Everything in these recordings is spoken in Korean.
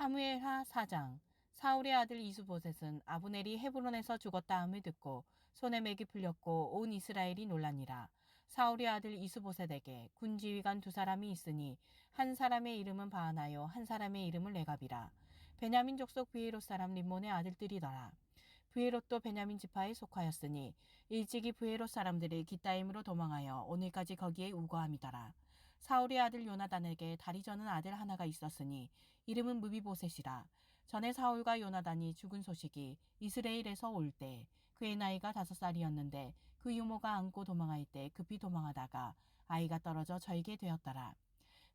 사무엘하 4장 사울의 아들 이수보셋은 아브넬이 헤브론에서 죽었다 함을 듣고 손에 맥이 풀렸고 온 이스라엘이 놀라니라. 사울의 아들 이수보셋에게 군 지휘관 두 사람이 있으니 한 사람의 이름은 바하나요 한 사람의 이름은 레갑이라. 베냐민 족속 브에롯 사람 림몬의 아들들이더라. 브에롯도 베냐민 지파에 속하였으니 일찍이 브에롯 사람들이 기타임으로 도망하여 오늘까지 거기에 우거함이더라. 사울의 아들 요나단에게 다리 저는 아들 하나가 있었으니 이름은 무비보셋이라. 전에 사울과 요나단이 죽은 소식이 이스라엘에서 올 때 그의 나이가 다섯 살이었는데 그 유모가 안고 도망할 때 급히 도망하다가 아이가 떨어져 절게 되었더라.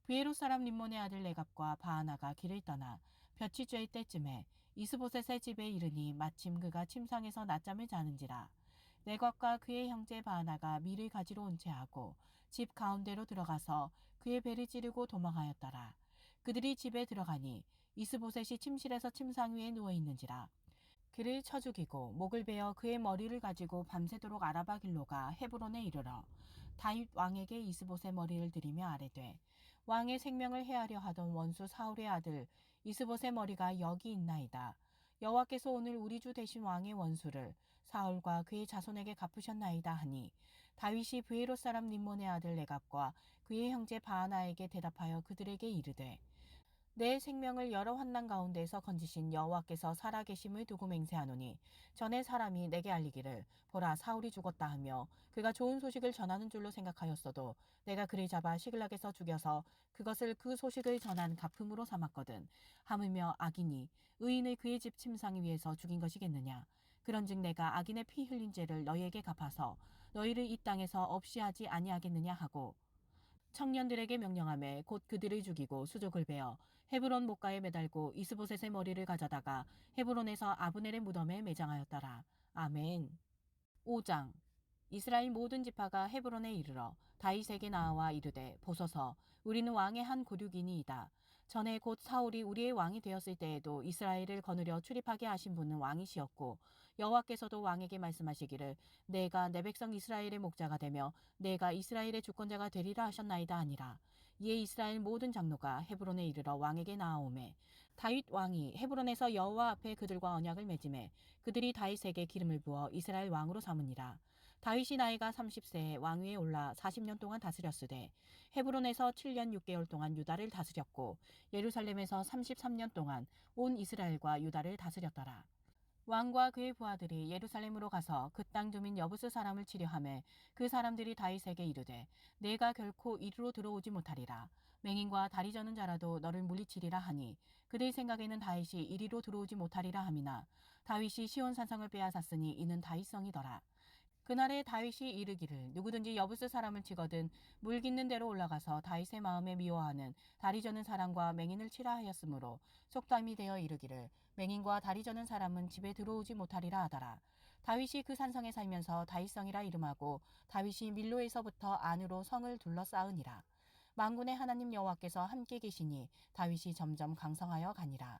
브에롯 사람 림몬의 아들 레갑과 바하나가 길을 떠나 볕이 쬐일 때쯤에 이스보셋의 집에 이르니 마침 그가 침상에서 낮잠을 자는지라. 레갑과 그의 형제 바하나가 밀을 가지러 온 채 하고 집 가운데로 들어가서 그의 배를 찌르고 도망하였더라. 그들이 집에 들어가니 이스보셋이 침실에서 침상 위에 누워 있는지라. 그를 쳐 죽이고 목을 베어 그의 머리를 가지고 밤새도록 아라바 길로가 헤브론에 이르러 다윗 왕에게 이스봇의 머리를 들이며 아뢰되 왕의 생명을 해하려 하던 원수 사울의 아들 이스봇의 머리가 여기 있나이다. 여호와께서 오늘 우리 주 대신 왕의 원수를 사울과 그의 자손에게 갚으셨나이다 하니 다윗이 브에롯 사람 림몬의 아들 레갑과 그의 형제 바하나에게 대답하여 그들에게 이르되 내 생명을 여러 환난 가운데서 건지신 여호와께서 살아계심을 두고 맹세하노니 전에 사람이 내게 알리기를 보라 사울이 죽었다 하며 그가 좋은 소식을 전하는 줄로 생각하였어도 내가 그를 잡아 시글락에서 죽여서 그것을 그 소식을 전한 가품으로 삼았거든. 하물며 악인이 의인을 그의 집 침상 위에서 죽인 것이겠느냐 그런즉 내가 악인의 피 흘린 죄를 너희에게 갚아서 너희를 이 땅에서 없이 하지 아니하겠느냐 하고 청년들에게 명령함에 곧 그들을 죽이고 수족을 베어 헤브론 목가에 매달고 이스보셋의 머리를 가져다가 헤브론에서 아브넬의 무덤에 매장하였더라. 아멘. 5장 이스라엘 모든 지파가 헤브론에 이르러 다윗에게 나와 이르되 보소서 우리는 왕의 한 고륙이니이다. 전에 곧 사울이 우리의 왕이 되었을 때에도 이스라엘을 거느려 출입하게 하신 분은 왕이시었고 여호와께서도 왕에게 말씀하시기를 내가 내 백성 이스라엘의 목자가 되며 내가 이스라엘의 주권자가 되리라 하셨나이다 아니라 이에 이스라엘 모든 장로가 헤브론에 이르러 왕에게 나아오매 다윗 왕이 헤브론에서 여호와 앞에 그들과 언약을 맺음에 그들이 다윗에게 기름을 부어 이스라엘 왕으로 삼으니라 다윗이 나이가 30세에 왕위에 올라 40년 동안 다스렸으되 헤브론에서 7년 6개월 동안 유다를 다스렸고 예루살렘에서 33년 동안 온 이스라엘과 유다를 다스렸더라. 왕과 그의 부하들이 예루살렘으로 가서 그 땅 주민 여부스 사람을 치려하매 그 사람들이 다윗에게 이르되 내가 결코 이리로 들어오지 못하리라. 맹인과 다리 저는 자라도 너를 물리치리라 하니 그들 생각에는 다윗이 이리로 들어오지 못하리라 함이나 다윗이 시온 산성을 빼앗았으니 이는 다윗성이더라 그날에 다윗이 이르기를 누구든지 여부스 사람을 치거든 물 깃는 대로 올라가서 다윗의 마음에 미워하는 다리 저는 사람과 맹인을 치라 하였으므로 속담이 되어 이르기를 맹인과 다리 저는 사람은 집에 들어오지 못하리라 하더라. 다윗이 그 산성에 살면서 다윗성이라 이름하고 다윗이 밀로에서부터 안으로 성을 둘러싸으니라. 망군의 하나님 여호와께서 함께 계시니 다윗이 점점 강성하여 가니라.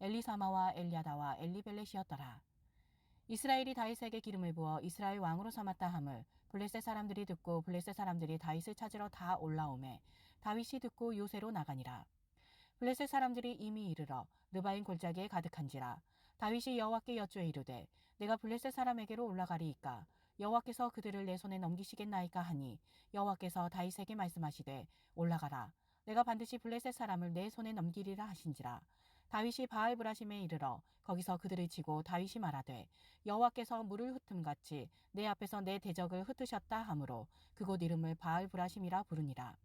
엘리사마와 엘리아다와 엘리벨렛이었더라. 이스라엘이 다윗에게 기름을 부어 이스라엘 왕으로 삼았다 함을 블레셋 사람들이 듣고 블레셋 사람들이 다윗을 찾으러 다 올라오매 다윗이 듣고 요새로 나가니라. 블레셋 사람들이 이미 이르러 르바인 골짜기에 가득한지라 다윗이 여호와께 여쭈어 이르되 내가 블레셋 사람에게로 올라가리이까 여호와께서 그들을 내 손에 넘기시겠나이까 하니 여호와께서 다윗에게 말씀하시되 올라가라 내가 반드시 블레셋 사람을 내 손에 넘기리라 하신지라 다윗이 바알 브라심에 이르러 거기서 그들을 치고 다윗이 말하되 여호와께서 물을 흩음 같이 내 앞에서 내 대적을 흩으셨다 하므로 그곳 이름을 바알 브라심이라 부르니라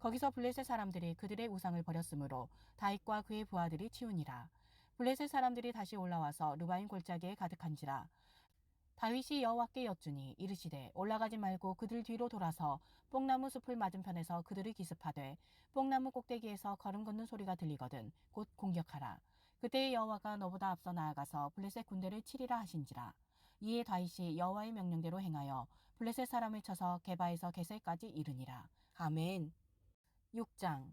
거기서 블레셋 사람들이 그들의 우상을 버렸으므로 다윗과 그의 부하들이 치우니라. 블레셋 사람들이 다시 올라와서 르바인 골짜기에 가득한지라. 다윗이 여호와께 여쭈니 이르시되 올라가지 말고 그들 뒤로 돌아서 뽕나무 숲을 맞은편에서 그들을 기습하되 뽕나무 꼭대기에서 걸음 걷는 소리가 들리거든 곧 공격하라. 그때 여호와가 너보다 앞서 나아가서 블레셋 군대를 치리라 하신지라. 이에 다윗이 여호와의 명령대로 행하여 블레셋 사람을 쳐서 게바에서 게셀까지 이르니라. 아멘. 6장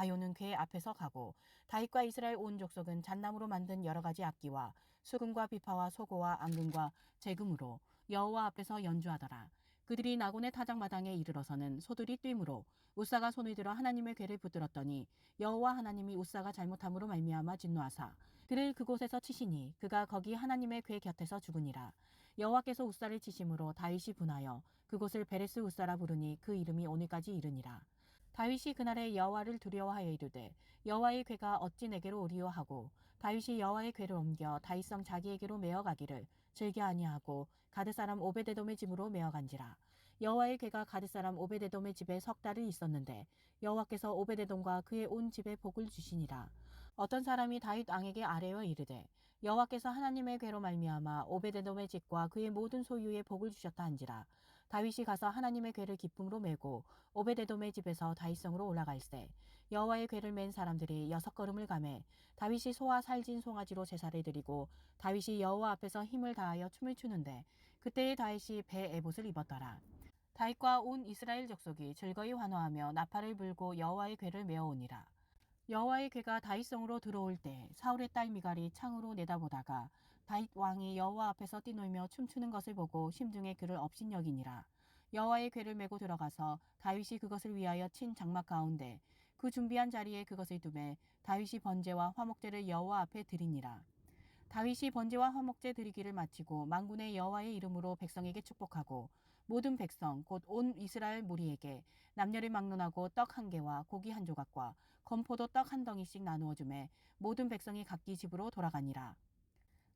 아효는 궤 앞에서 가고 다윗과 이스라엘 온 족속은 잣나무로 만든 여러 가지 악기와 수금과 비파와 소고와 앙금과 재금으로 여호와 앞에서 연주하더라. 그들이 나곤의 타작마당에 이르러서는 소들이 뛰므로 우사가 손을 들어 하나님의 궤를 붙들었더니 여호와 하나님이 우사가 잘못함으로 말미암아 진노하사 그를 그곳에서 치시니 그가 거기 하나님의 궤 곁에서 죽으니라. 여호와께서 우사를 치심으로 다윗이 분하여 그곳을 베레스 우사라 부르니 그 이름이 오늘까지 이르니라. 다윗이 그날에 여호와를 두려워하여 이르되 여호와의 궤가 어찌 내게로 오리오 하고 다윗이 여호와의 궤를 옮겨 다윗성 자기에게로 메어 가기를 즐겨 아니하고 가드 사람 오베데돔의 집으로 메어 간지라. 여호와의 궤가 가드 사람 오베데돔의 집에 석 달을 있었는데 여호와께서 오베데돔과 그의 온 집에 복을 주시니라. 어떤 사람이 다윗 왕에게 아뢰어 이르되 여호와께서 하나님의 궤로 말미암아 오베데돔의 집과 그의 모든 소유에 복을 주셨다 한지라 다윗이 가서 하나님의 궤를 기쁨으로 메고 오베데돔의 집에서 다윗성으로 올라갈세 여호와의 궤를 맨 사람들이 여섯 걸음을 가매 다윗이 소와 살진 송아지로 제사를 드리고 다윗이 여호와 앞에서 힘을 다하여 춤을 추는데 그때의 다윗이 배 에봇을 입었더라. 다윗과 온 이스라엘 족속이 즐거이 환호하며 나팔을 불고 여호와의 궤를 메어오니라. 여호와의 궤가 다윗성으로 들어올 때 사울의 딸 미갈이 창으로 내다보다가 다윗 왕이 여호와 앞에서 뛰놀며 춤추는 것을 보고 심중에 그를 업신여기니라. 여호와의 궤를 메고 들어가서 다윗이 그것을 위하여 친 장막 가운데 그 준비한 자리에 그것을 두매 다윗이 번제와 화목제를 여호와 앞에 드리니라. 다윗이 번제와 화목제 드리기를 마치고 만군의 여호와의 이름으로 백성에게 축복하고 모든 백성 곧 온 이스라엘 무리에게 남녀를 막론하고 떡 한 개와 고기 한 조각과 건포도 떡 한 덩이씩 나누어 주매 모든 백성이 각기 집으로 돌아가니라.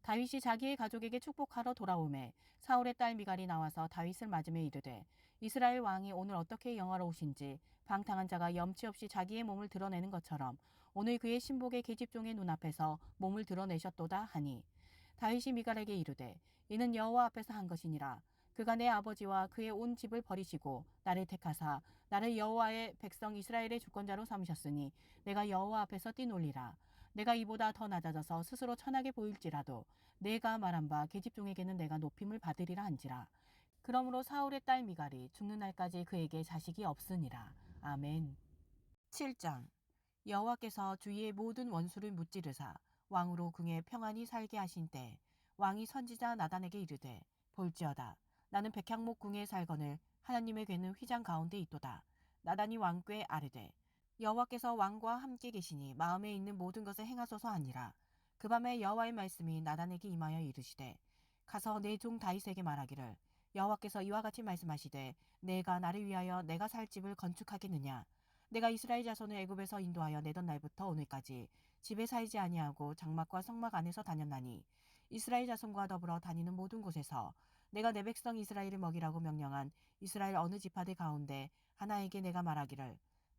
다윗이 자기의 가족에게 축복하러 돌아오매 사울의 딸 미갈이 나와서 다윗을 맞으며 이르되 이스라엘 왕이 오늘 어떻게 영화로우신지 방탕한 자가 염치 없이 자기의 몸을 드러내는 것처럼 오늘 그의 신복의 계집종의 눈앞에서 몸을 드러내셨도다 하니. 다윗이 미갈에게 이르되 이는 여호와 앞에서 한 것이니라. 그가 내 아버지와 그의 온 집을 버리시고 나를 택하사 나를 여호와의 백성 이스라엘의 주권자로 삼으셨으니 내가 여호와 앞에서 뛰놀리라 내가 이보다 더 낮아져서 스스로 천하게 보일지라도 내가 말한 바 계집종에게는 내가 높임을 받으리라 한지라. 그러므로 사울의 딸 미갈이 죽는 날까지 그에게 자식이 없으니라. 아멘. 7장 여호와께서 주위의 모든 원수를 무찌르사 왕으로 궁에 평안히 살게 하신 때 왕이 선지자 나단에게 이르되 볼지어다 나는 백향목 궁에 살거늘 하나님의 괴는 휘장 가운데 있도다. 나단이 왕께 아뢰되 여호와께서 왕과 함께 계시니 마음에 있는 모든 것을 행하소서 하니라. 그 밤에 여호와의 말씀이 나단에게 임하여 이르시되 가서 내 종 다윗에게 말하기를 여호와께서 이와 같이 말씀하시되 내가 나를 위하여 내가 살 집을 건축하겠느냐 내가 이스라엘 자손을 애굽에서 인도하여 내던 날부터 오늘까지 집에 살지 아니하고 장막과 성막 안에서 다녔나니 이스라엘 자손과 더불어 다니는 모든 곳에서 내가 내 백성 이스라엘을 먹이라고 명령한 이스라엘 어느 지파들 가운데 하나에게 내가 말하기를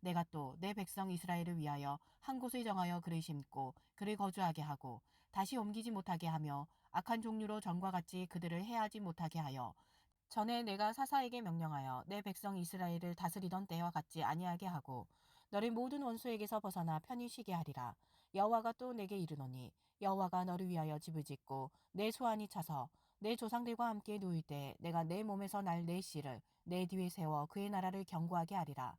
내가 또 내 백성 이스라엘을 위하여 한 곳을 정하여 그를 심고 그를 거주하게 하고 다시 옮기지 못하게 하며 악한 종류로 전과 같이 그들을 해하지 못하게 하여 전에 내가 사사에게 명령하여 내 백성 이스라엘을 다스리던 때와 같지 아니하게 하고 너를 모든 원수에게서 벗어나 편히 쉬게 하리라. 여호와가 또 내게 이르노니 여호와가 너를 위하여 집을 짓고 내 소환이 차서 내 조상들과 함께 누울 때 내가 내 몸에서 날 내 씨를 내 뒤에 세워 그의 나라를 경고하게 하리라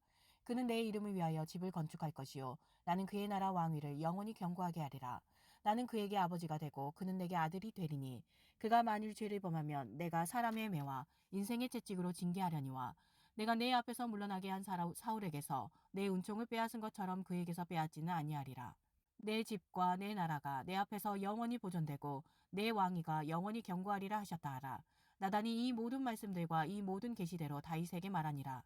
그는 내 이름을 위하여 집을 건축할 것이요 나는 그의 나라 왕위를 영원히 경고하게 하리라 나는 그에게 아버지가 되고 그는 내게 아들이 되리니 그가 만일 죄를 범하면 내가 사람의 매와 인생의 채찍으로 징계하려니와 내가 내 앞에서 물러나게 한 사울에게서 내 은총을 빼앗은 것처럼 그에게서 빼앗지는 아니하리라. 내 집과 내 나라가 내 앞에서 영원히 보존되고 내 왕위가 영원히 경고하리라 하셨다 하라. 나단이 이 모든 말씀들과 이 모든 계시대로 다윗에게 말하니라.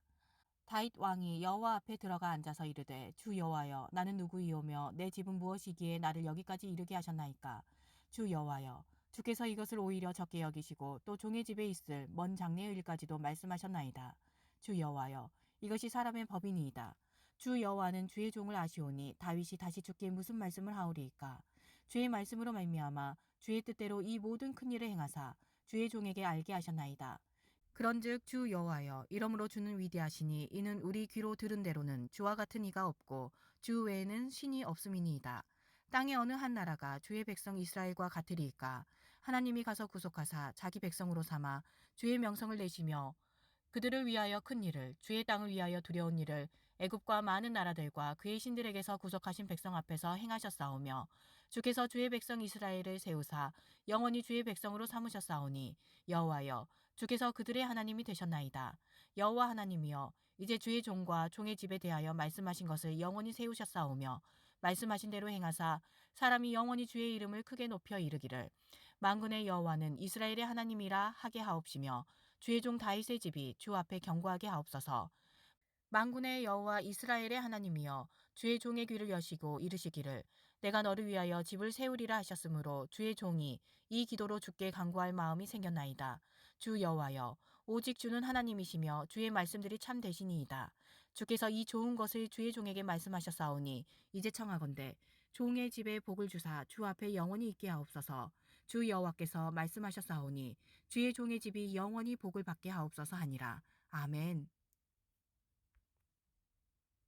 다윗 왕이 여호와 앞에 들어가 앉아서 이르되 주 여호와여 나는 누구이오며 내 집은 무엇이기에 나를 여기까지 이르게 하셨나이까? 주 여호와여 주께서 이것을 오히려 적게 여기시고 또 종의 집에 있을 먼 장래의 일까지도 말씀하셨나이다. 주 여호와여 이것이 사람의 법이니이다. 주 여호와는 주의 종을 아시오니 다윗이 다시 주께 무슨 말씀을 하오리이까? 주의 말씀으로 말미암아 주의 뜻대로 이 모든 큰 일을 행하사 주의 종에게 알게 하셨나이다 그런즉 주 여호와여 이러므로 주는 위대하시니 이는 우리 귀로 들은 대로는 주와 같은 이가 없고 주 외에는 신이 없음이니이다. 땅의 어느 한 나라가 주의 백성 이스라엘과 같으리이까 하나님이 가서 구속하사 자기 백성으로 삼아 주의 명성을 내시며 그들을 위하여 큰 일을 주의 땅을 위하여 두려운 일을 애굽과 많은 나라들과 그의 신들에게서 구속하신 백성 앞에서 행하셨사오며 주께서 주의 백성 이스라엘을 세우사 영원히 주의 백성으로 삼으셨사오니 여호와여 주께서 그들의 하나님이 되셨나이다. 여호와 하나님이여 이제 주의 종과 종의 집에 대하여 말씀하신 것을 영원히 세우셨사오며 말씀하신 대로 행하사 사람이 영원히 주의 이름을 크게 높여 이르기를. 만군의 여호와는 이스라엘의 하나님이라 하게 하옵시며 주의 종 다윗의 집이 주 앞에 경고하게 하옵소서. 만군의 여호와 이스라엘의 하나님이여 주의 종의 귀를 여시고 이르시기를 내가 너를 위하여 집을 세우리라 하셨으므로 주의 종이 이 기도로 주께 간구할 마음이 생겼나이다. 주 여호와여 오직 주는 하나님이시며 주의 말씀들이 참 되시니이다. 주께서 이 좋은 것을 주의 종에게 말씀하셨사오니 이제 청하건대 종의 집에 복을 주사 주 앞에 영원히 있게 하옵소서. 주 여호와께서 말씀하셨사오니 주의 종의 집이 영원히 복을 받게 하옵소서 하니라. 아멘.